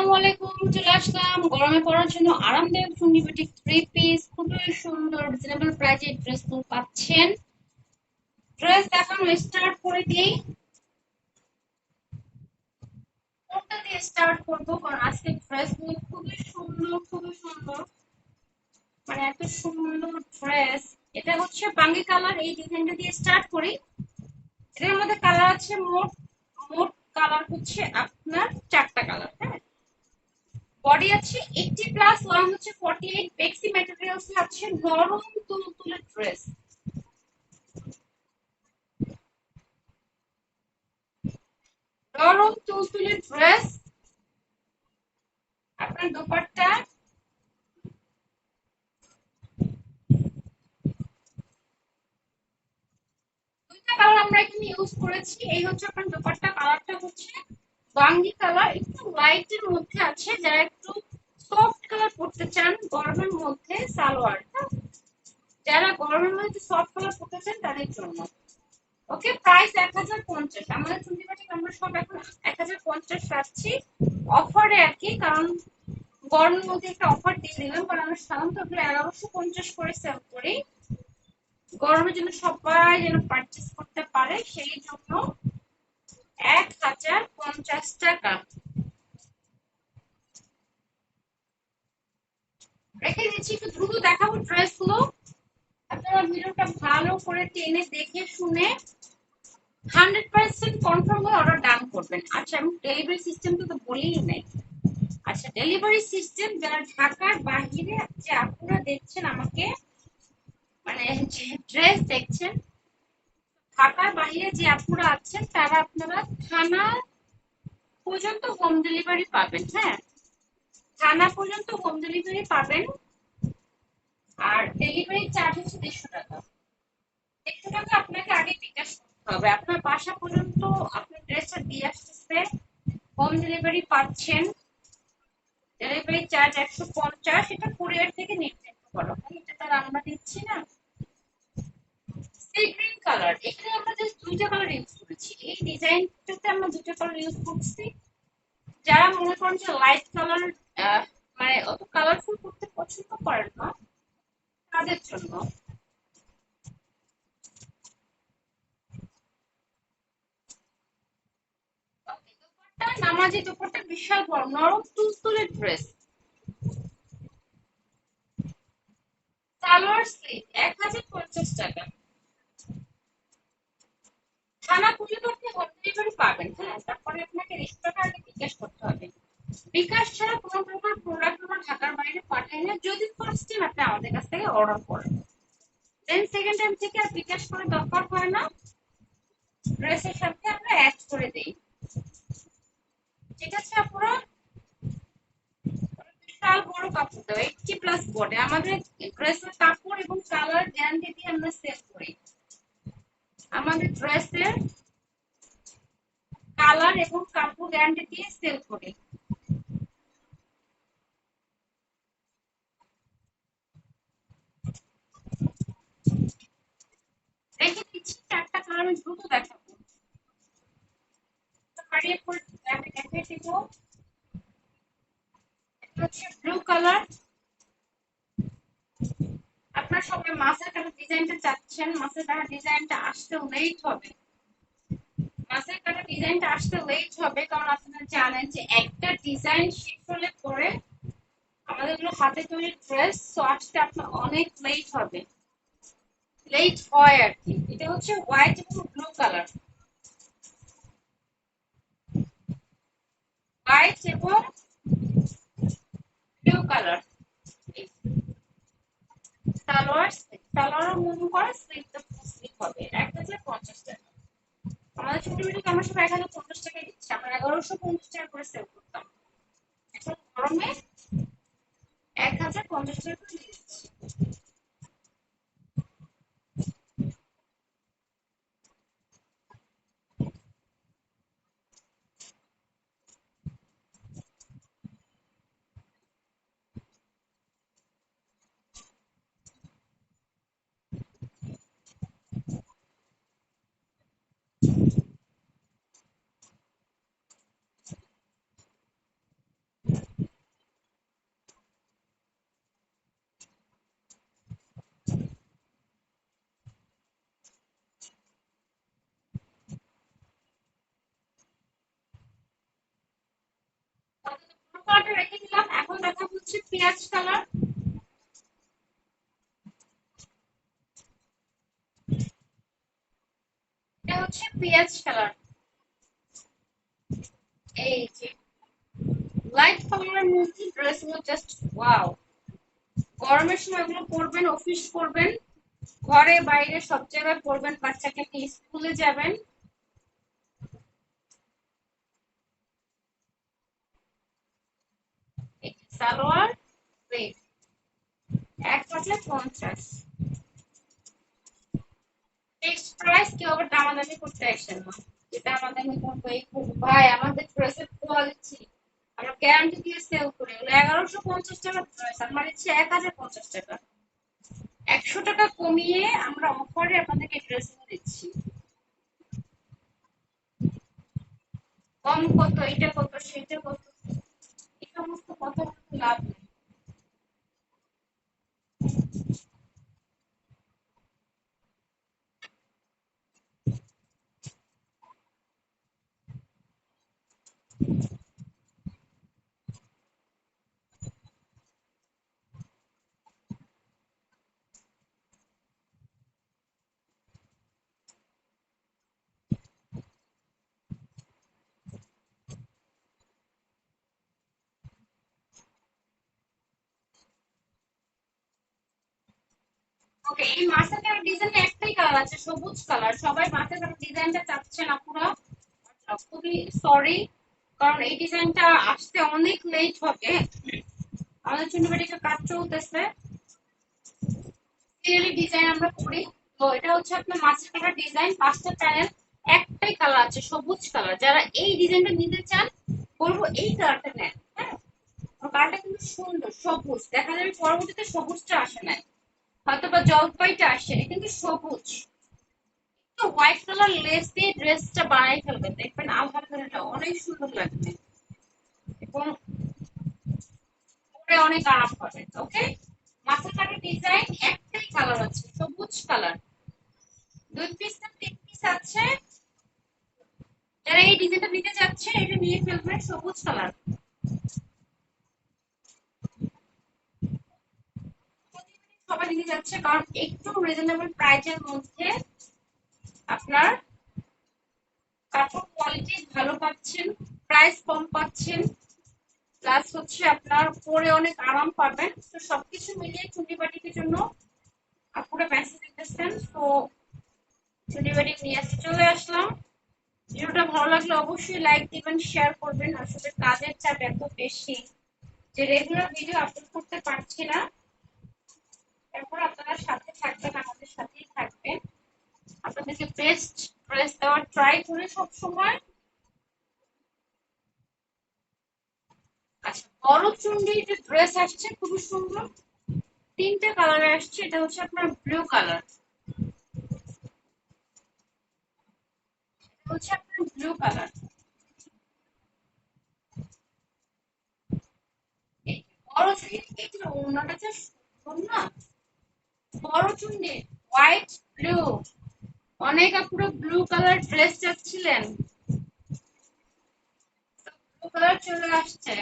আসসালামু আলাইকুম, চলে আসলাম গরমে পড়ার জন্য আরামদায়ক সুন্নিবেটিক থ্রি পিস খুবই সুন্দর রিজনেবল প্রাইসে ড্রেসগুলো পাচ্ছেন। ড্রেস দেখানো স্টার্ট করে দিই। কোনটা দিয়ে স্টার্ট করব? কারণ আজকে ড্রেসগুলো খুবই সুন্দর খুবই সুন্দর। মানে এত সুন্দর ড্রেস এটা হচ্ছে বাঙ্গি কালার, এই ডিজাইনটা দিয়ে স্টার্ট করি। এটার মধ্যে কালার আছে মোট মোট কালার হচ্ছে আপনার চারটা কালার হ্যাঁ? বডি আছে এইটটি প্লাস লং হচ্ছে ফর্টি এইট বেক্সি ম্যাটেরিয়ালস আছে নরম তুলতুলে ড্রেস নরম তুলতুলে ড্রেস আপনার দোপাট্টা। দুইটা কালার আমরা এখানে ইউজ করেছি, এই হচ্ছে আপনার দোপাট্টা কালারটা হচ্ছে বাঙ্গি কালার একটু লাইটের মধ্যে আছে, যারা একটু সফট কালার পড়তে চান, গরমের মধ্যে সালোয়ার যারা গরমের মধ্যে সফট কালার পড়তে চান, তাদের জন্য। ওকে প্রাইস এক হাজার পঞ্চাশ। আমাদের চুন্ডিবাটি আমরা সব এখন এক হাজার পঞ্চাশ রাখছি অফারে আর কি, কারণ গরমের মধ্যে একটা অফার দিয়ে দিলাম, কারণ আমরা সাধারণত ওগুলো এগারোশো পঞ্চাশ করে সেল করি। গরমের জন্য সবাই যেন পারচেস করতে পারে, সেই জন্য এক হাজার পঞ্চাশ টাকা রেখে দিচ্ছি, একটু দ্রুত দেখাবো ড্রেসগুলো। আপনারা ভিডিওটা ভালো করে টেনে দেখে শুনে হান্ড্রেড পার্সেন্ট কনফার্ম হয়ে অর্ডার ডান করবেন। আচ্ছা আমি ডেলিভারি সিস্টেমটা তো বলেই নাই। আচ্ছা ডেলিভারি সিস্টেম যারা ঢাকার বাহিরে যে আপনারা দেখছেন আমাকে মানে ড্রেস দেখছেন ঢাকার বাইরে যে আপনারা আছেন তারা আপনারা থানা পর্যন্ত হোম ডেলিভারি পাবেন হ্যাঁ? থানা পর্যন্ত হোম ডেলিভারি পাবেন। আর ডেলিভারি চার্জ হচ্ছে দেড়শো টাকা। দেড়শো টাকা আপনাকে আগে বিকাশ করতে হবে। আপনার বাসা পর্যন্ত আপনার ড্রেসটা দিয়ে আসতেছে হোম ডেলিভারি পাচ্ছেন। ডেলিভারি চার্জ একশো পঞ্চাশ, এটা কুরিয়ার থেকে নির্ধারিত করা। হয় এটা তার আমরা দিচ্ছি না। সি গ্রিন কালার এখানে আমরা জাস্ট দুইটা কালার ইউজ করেছি। এই ডিজাইনটাতে আমরা দুইটা কালার ইউজ করছি। যারা মনে করেন যে লাইট কালার মানে অত কালারফুল করতে পছন্দ করেন না, তাদের জন্য। নামাজি দুপুরটা বিশাল বড়, নরম তুলতুলে ড্রেস সালোয়ার স্লিভ এক হাজার পঞ্চাশ টাকা। থানা আপনি হোম ডেলিভারি পাবেন হ্যাঁ? তারপরে আপনাকে একশো আগে বিকাশ করতে হবে। বিকাশ ছাড়া কোনো প্রকার প্রোডাক্ট আমরা ঢাকার বাইরে পাঠাই না, যদি ফার্স্ট টাইম আপনি আমাদের কাছ থেকে অর্ডার করেন। দেন সেকেন্ড টাইম থেকে আর বিকাশ করে দরকার হয় না। ড্রেসের সাথে আমরা অ্যাড করে দিই। ঠিক আছে আপনারা বিশাল বড় কাপড় দেওয়া এইটটি প্লাস বডি আমাদের ড্রেসের কাপড় এবং কালার গ্যারান্টি দিয়ে আমরা সেল ড্রেসের কালার এবং কাপড় গ্যারান্টি দিয়ে সেল করি। রেখে দিচ্ছি চারটা কালার আমি দ্রুত দেখাবো। হারিয়ে পড়ে আমি দেখিয়ে দিব। হচ্ছে ব্লু কালার আপনার সবাই মাছের কাটা ডিজাইনটা চাচ্ছেন মাছের কাটা ডিজাইনটা আসতে লেট হবে। মাছের কাটা ডিজাইনটা আসতে লেট হবে, কারণ আপনারা জানেন যে একটা ডিজাইন শেষ হলে পরে আমাদেরগুলো হাতে তৈরি ড্রেস তো আসতে আপনার অনেক লেট হবে। লেট হয় আর কি। এটা হচ্ছে হোয়াইট এবং ব্লু কালার হোয়াইট এবং blue colour salwar salwar move করে স্লিপটা স্লিপ হবে। এক হাজার পঞ্চাশ টাকা। আমাদের ছোট ভিডিওকে আমরা সব এক হাজার পঞ্চাশ টাকায় দিচ্ছে। আমরা এগারোশো পঞ্চাশ টাকা করে সেল করতাম। এখন গরমে এক হাজার পঞ্চাশ টাকা করে দিচ্ছি। হচ্ছে পেঁয়াজ কালার। হচ্ছে পেঁয়াজ কালার। এই যে লাইট কালারের মধ্যে জাস্ট ওয়াও গরমের সময় এগুলো পরবেন অফিস করবেন ঘরে, বাইরে সব জায়গায় পরবেন, বাচ্চাকে স্কুলে যাবেন। সালোয়ার এক পঞ্চাশ। ফিক্সড প্রাইস করতে না। করব এই করব ভাই, আমাদের কোয়ালিটি আমরা গ্যারান্টি দিয়ে সেল করি। ওগুলো এগারোশো পঞ্চাশ টাকা ড্রেস আমার ইচ্ছে এক হাজার পঞ্চাশ টাকা। একশো টাকা কমিয়ে আমরা অফারে আপনাদেরকে ড্রেস দিচ্ছি। কম কত এটা কত সেটা কত tenemos ওকে এই মাছের কালার ডিজাইন একটাই কালার আছে, সবুজ কালার সবাই মাছের কালার ডিজাইনটা চাচ্ছে না পুরো। খুবই সরি কারণ এই ডিজাইনটা আসতে অনেক লেট হবে। আমাদের চুন্ডিবাড়িতে কাজ চলতেছে সিরিয়ালি ডিজাইন আমরা করি। তো এটা হচ্ছে আপনার মাছের কালার ডিজাইন পাঁচটা প্যানেল একটাই কালার আছে, সবুজ কালার যারা এই ডিজাইনটা নিতে চান, বলব এই কালারটা নেন হ্যাঁ? কালারটা কিন্তু সুন্দর, সবুজ। দেখা যাবে পরবর্তীতে সবুজটা আসে না হয়তো বা জলপাইটা আসে কিন্তু সবুজ। তো হোয়াইট কালার লেস দিয়ে ড্রেসটা বানাই ফেলবেন দেখবেন আলহামদুলিল্লাহ অনেক সুন্দর লাগবে। এবং পরে অনেক আরাম পাবেন ওকে মাথা কাটা ডিজাইন একটাই কালার আছে, সবুজ কালার দুই পিস না, তিন পিস আছে। যারা এই ডিজাইনটা নিতে যাচ্ছে এটা নিয়ে ফেলবেন সবুজ কালার সবাই নিতে যাচ্ছে, কারণ একটু রিজনেবল প্রাইসের মধ্যে আপনার কাপড় কোয়ালিটি ভালো পাচ্ছেন প্রাইস কম পাচ্ছেন প্লাস হচ্ছে আপনার পরে অনেক আরাম পাবেন। তো সবকিছু মিলিয়ে চুন্ডি বাটিকের জন্য আপুরা মেসেজ দিতেছেন, তো চুন্ডি বাটি নিয়ে আসতে চলে আসলাম। ভিডিওটা ভালো লাগলে অবশ্যই লাইক দিবেন শেয়ার করবেন। আসলে কাজের চাপ এত বেশি যে রেগুলার ভিডিও আপলোড করতে পারছি না। তারপর আপনারা সাথে থাকবেন, আমাদের সাথেই থাকবেন। আপনাদেরকে বেস্ট ড্রেস দেওয়ার ট্রাই করি সব সময় আচ্ছা বড় চুন্ডি যে ড্রেস আসছে, খুবই সুন্দর। তিনটে কালারে আসছে, এটা হচ্ছে আপনার ব্লু কালার হচ্ছে আপনার ব্লু কালার বড় চুন্ডি যে সুন্দর না বড় চুন্ডি হোয়াইট ব্লু অনেক পুরো ব্লু কালার ড্রেস চাচ্ছিলেন। ব্লু কালার চলে আসছে।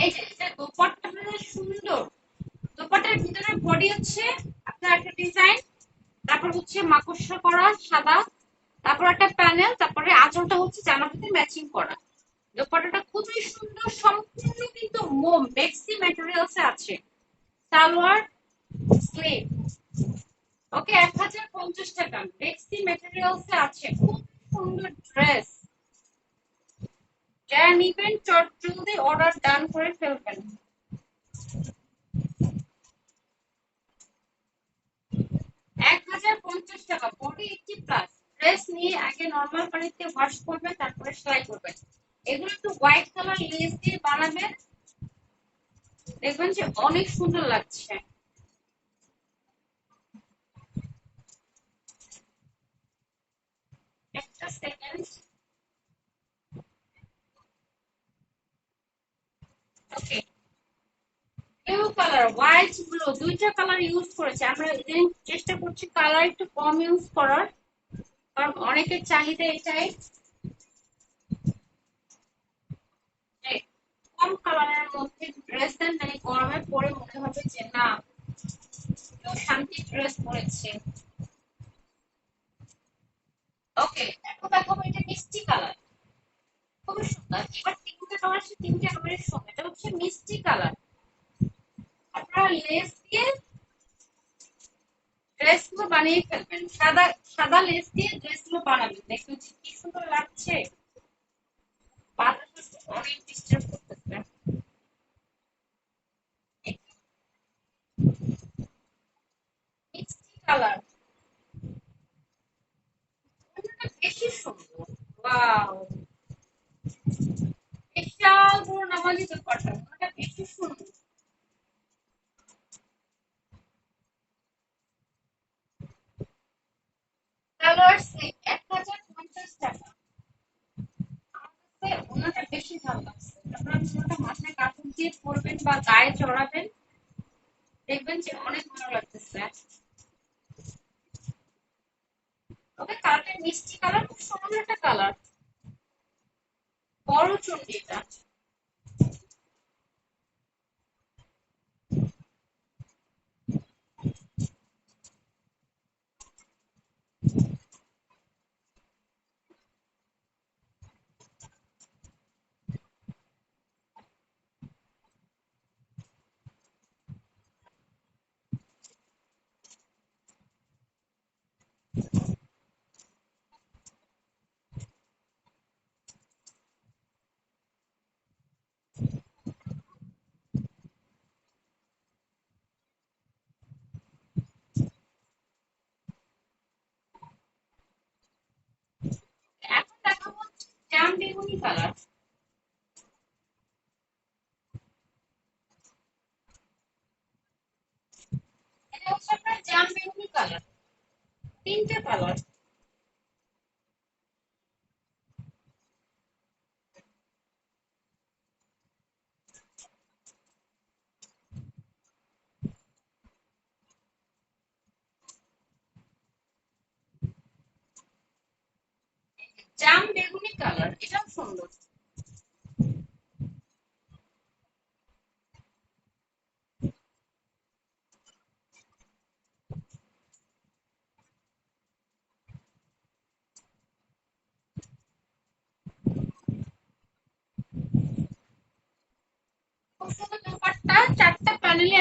এই যে দোপাট্টা সুন্দর। দোপাট্টার ভিতরে বডি হচ্ছে আপনার একটা ডিজাইন তারপর হচ্ছে মাকড়সা করা সাদা, তারপর একটা প্যানেল তারপরে আঁচলটা হচ্ছে জামাটাতে ম্যাচিং করা। দোপাট্টাটা খুবই সুন্দর, সম্পূর্ণ কিন্তু মোম মেক্সি ম্যাটেরিয়ালসে আছে। সালোয়ার, স্লিভ। ওকে, এক হাজার পঞ্চাশ টাকা। মেক্সি ম্যাটেরিয়ালসে আছে খুব সুন্দর ড্রেস যারা নিবেন চট জলদি অর্ডার ডান করে ফেলবেন। এক হাজার পঞ্চাশ টাকা। বডি এইটটি প্লাস ড্রেস নিয়ে আগে নর্মাল পানিতে ওয়াশ করবে, তারপরে সেলাই করবেন এগুলো একটু হোয়াইট কালার লেস দিয়ে বানাবেন। দেখবেন যে অনেক সুন্দর লাগছে। ব্লু কালার হোয়াইট দুইটা কালার ইউজ করেছে। আমরা চেষ্টা করছি কালার একটু কম ইউজ করার, কারণ অনেকের চাহিদা এটাই। কম কালারের মধ্যে ড্রেস দেন মানে গরমে পরে মনে হবে যে না শান্তি ড্রেস পরেছে। ওকে এখন এটা মিষ্টি কালার। খুবই সুন্দর। এবার তিনটে কালার সে তিনটে কালারের সঙ্গে। এটা হচ্ছে মিষ্টি কালার। আপনারা লেস দিয়ে ড্রেসগুলো বানিয়ে ফেলবেন। সাদা সাদা লেস দিয়ে ড্রেসগুলো বানাবেন। দেখবেন কি সুন্দর লাগছে। বেশি সুন্দর ওয়াও বিশাল বড় নামাজি দোকানটা বেশি সুন্দর কালার সেট এক হাজার পঞ্চাশ টাকা ওনাটা বেশি ভালো লাগছে আপনারা বা গায়ে চড়াবেন দেখবেন যে অনেক ভালো লাগতেছে তবে কালারটা মিষ্টি কালার খুব সুন্দর একটা কালার বড় চন্ডি muy instalar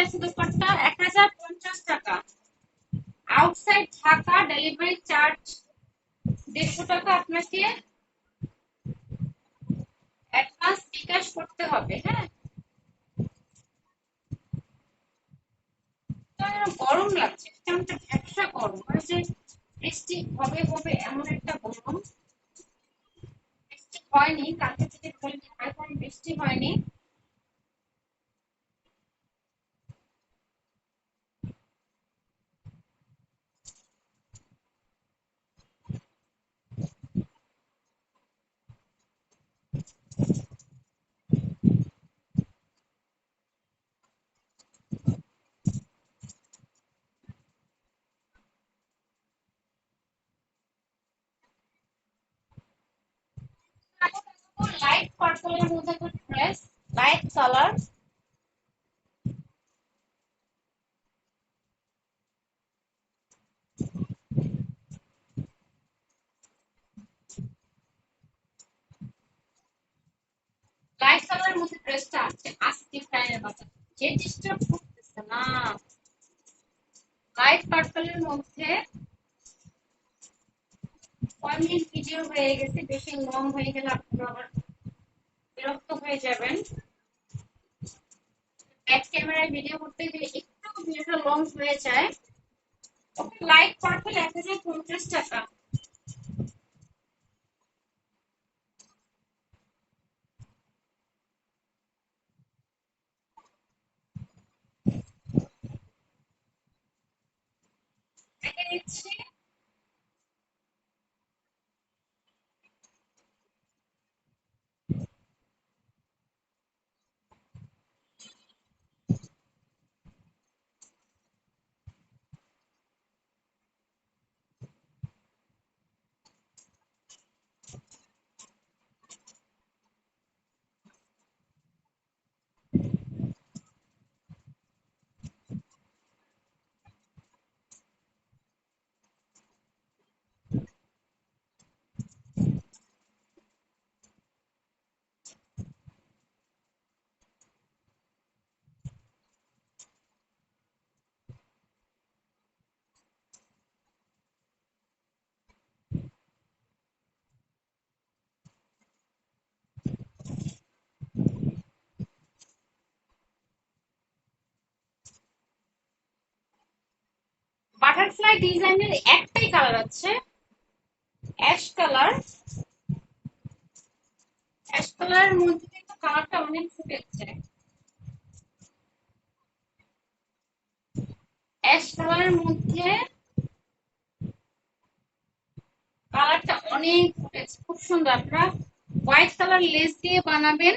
প্যানেলে আছে এক হাজার পঞ্চাশ টাকা। আউটসাইড ঢাকা ডেলিভারি চার্জ দেড়শো টাকা আপনাকে অ্যাডভান্স বিকাশ করতে হবে হ্যাঁ? গরম লাগছে কেমনটা ভ্যাবসা গরম। যে বৃষ্টি হবে হবে এমন একটা গরম। বৃষ্টি হয়নি, কালকে থেকে বৃষ্টি হয়নি লাইট পার্পলের মধ্যে একটা ড্রেস লাইট কালার লাইট কালারের মধ্যে ড্রেসটা আছে আজকে ফ্রাইডের বাজার যে ডিস্টার্ব করতেছে না লাইট পার্পলের মধ্যে কয় মিনিট ভিডিও হয়ে গেছে, বেশি লং হয়ে গেলে আপনারা বিরক্ত হয়ে যাবেন। ব্যাক ক্যামেরায় ভিডিও করতে গেলে একটু ভিডিওটা লং হয়ে যায়। ওকে লাইট পার্পল এক হাজার পঞ্চাশ টাকা। দেখে বাটারফ্লাই ডিজাইনের একটাই কালার আছে। Ash colour. অ্যাশ কালারের মধ্যে কিন্তু কালারটা অনেক ফুটেছে অ্যাশ কালারের মধ্যে কালারটা অনেক ফুটেছে খুব সুন্দর। আপনারা হোয়াইট কালার লেস দিয়ে বানাবেন।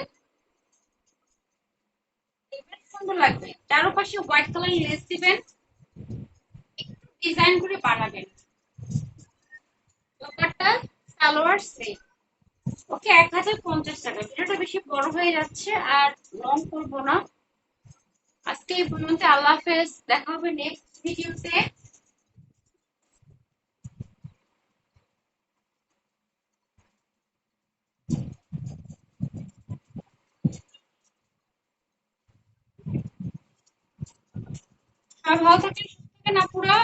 সুন্দর লাগবে। চারপাশে হোয়াইট কালার লেস দিবেন। ডিজাইন করে বানাবেন। দোকানটা সালোয়ার সেট। ওকে, এক হাজার পঞ্চাশ টাকা। ভিডিওটা বেশি বড় হয়ে যাচ্ছে, আর লং করব না। আজকে এই পর্যন্ত আল্লাহ হাফেজ। দেখা হবে নেক্সট ভিডিওতে। সবাই ভালো থাকেন থাকেন আপুরা।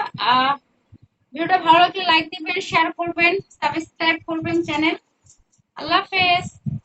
ভিডিওটা ভালো লাগলে লাইক দিবেন শেয়ার করবেন সাবস্ক্রাইব করবেন চ্যানেল আল্লাহ হাফেজ।